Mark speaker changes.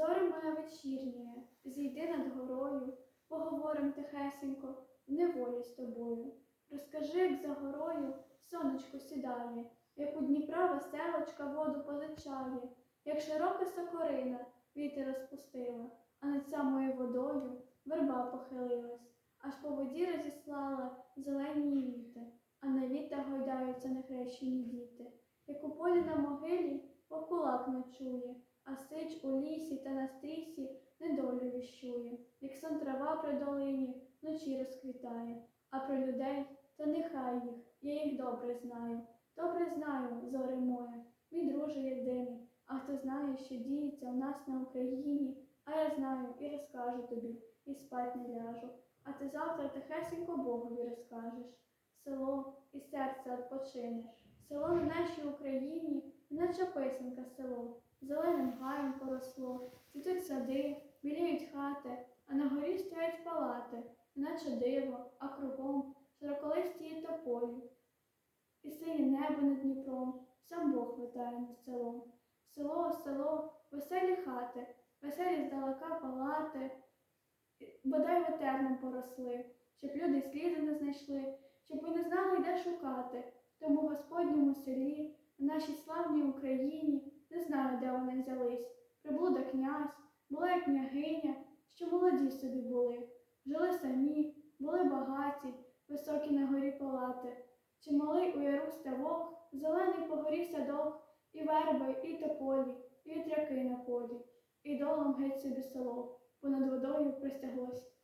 Speaker 1: Зоре моя вечірнє, зійди над горою, поговорим тихесенько, неволі з тобою. Розкажи, як за горою сонечко сідає, як у Дніпра веселочка воду позичає, як широка сокорина вітер розпустила, а над самою водою верба похилилась, аж по воді розіслала зелені віти, а на вітах гойдаються нехрещені діти, як у полі на могилі вовкулак ночує, а сич у лісі та на стрісі недолю віщує, як сон трава при долині вночі розквітає, а про людей та нехай їх, я їх добре знаю. Добре знаю, зоре моє, мій друже єдиний, а хто знає, що діється у нас на Україні, а я знаю і розкажу тобі, і спать не ляжу. А ти завтра тихесенько Богові розкажеш. Село і серце відпочинеш. Село на нашій Україні, наче писанка село. Зеленим гаєм поросло, цвітуть сади, біліють хати, а на горі стоять палати, наче диво, а кругом широколисті тополі. І синє небо над Дніпром, сам Бог витає над селом. Село, село, веселі хати, веселі здалека палати, бодай ветерном поросли, щоб люди сліди не знайшли, щоб ви не знали, де шукати. Тому в Господньому селі, в нашій славній Україні, не знаю, де вони взялись. Приблуда князь, була й княгиня, що молоді собі були, жили самі, були багаті, високі на горі палати. Чималий у яру ставок, зелений по горі садок, і верби, і тополі, і вітряки на полі, і долом геть собі село, понад водою простяглось.